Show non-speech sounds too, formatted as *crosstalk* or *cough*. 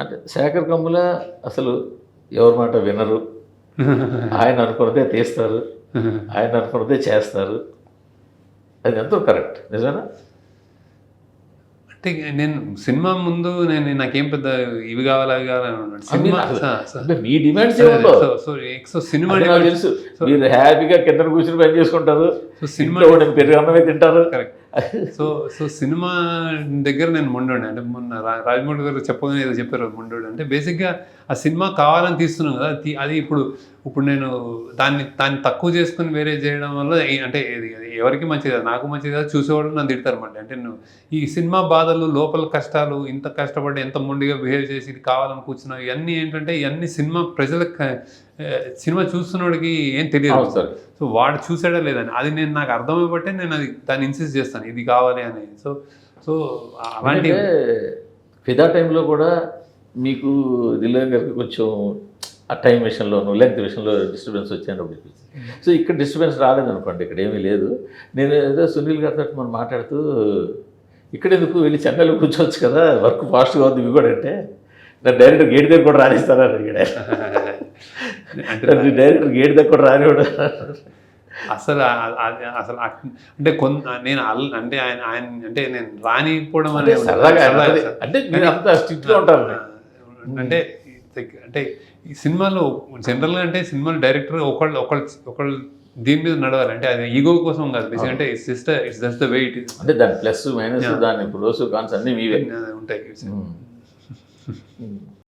అంటే శేఖర్ కమ్ముల అసలు ఎవరి మాట వినరు. ఆయన అనుకున్నదే తీస్తారు. ఆయన అనుకున్నదే చేస్తారు. అది ఎంతో కరెక్ట్. నిజమేనా? అంటే నేను సినిమా ముందు నేను నాకేం పెద్ద ఇవి కావాలి అవి అంటే మీ డిమాండ్స్ సో సినిమా తెలుసు. మీరు హ్యాపీగా కింద కూర్చుని పని చేసుకుంటారు. సో సినిమా పెరుగు అన్నమే తింటారు. కరెక్ట్. సో సో సినిమా దగ్గర నేను మొండోండి అంటే మొన్న రా- రాజమౌళి గారు చెప్పగానే ఏదో చెప్పారు మొండోడు. అంటే బేసిక్గా ఆ సినిమా కావాలని తీస్తున్నాం కదా. అది- అది ఇప్పుడు ఇప్పుడు నేను దాన్ని దాన్ని తక్కువ చేసుకుని వేరే చేయడం వల్ల అంటే అది ఎవరికి మంచిది కాదు నాకు మంచిది కాదు చూసేవాళ్ళు నన్ను తిడతారు అన్నమాట అంటే నువ్వు ఈ సినిమా బాధలు లోపల కష్టాలు ఇంత కష్టపడి ఎంత మొండిగా బిహేవ్ చేసి ఇది కావాలని కూర్చున్నావు ఇవన్నీ ఏంటంటే ఇవన్నీ సినిమా ప్రజలకు సినిమా చూస్తున్నోడికి ఏం తెలియదు. సార్. సో వాడు చూసాడా లేదని అది నేను నాకు అర్థమైపోతే నేను అది దాన్ని ఇన్సిస్ట్ చేస్తాను ఇది కావాలి అని. సో సో అలాంటి ఫిదా టైంలో కూడా మీకు దిల్లాన్ గారికి కొంచెం ఆ టైం విషయంలోను లెంత్ విషయంలో డిస్టర్బెన్స్ అనిపించింది సో ఇక్కడ డిస్టర్బెన్స్ రాలేదనుకోండి ఇక్కడ ఏమీ లేదు. నేను ఏదో సునీల్ గారితో మనం మాట్లాడుతూ ఇక్కడ ఎందుకు వెళ్ళి చెన్నైలో కూర్చోవచ్చు కదా వర్క్ ఫాస్ట్గా ఉంది ఇవి కూడా అంటే? నా డైరెక్టర్ గేట్ దగ్గర కూడా రాణిస్తాను ఇక్కడ అంటే డైరెక్టర్ గేట్ దగ్గర కూడా రానివాడు అసలు అసలు అంటే కొంత నేను అంటే ఆయన ఆయన అంటే నేను రానిపోవడం అనేది అంటే- మీరు అంత స్ట్రిక్ట్గా ఉంటారు. అంటే అంటే ఈ సినిమాలో జనరల్గా అంటే సినిమాలో డైరెక్టర్ ఒకళ్ళు ఒకళ్ళు ఒకళ్ళు దీని మీద నడవాలి. అంటే అది ఈగో కోసం కాదు. బేసిక్ అంటే it's just it's just the way it is. అంటే దాని ప్లస్ మైనస్ దాని ప్రోస్ కాన్స్ అన్నీ మీవే. ఉంటాయి. *laughs*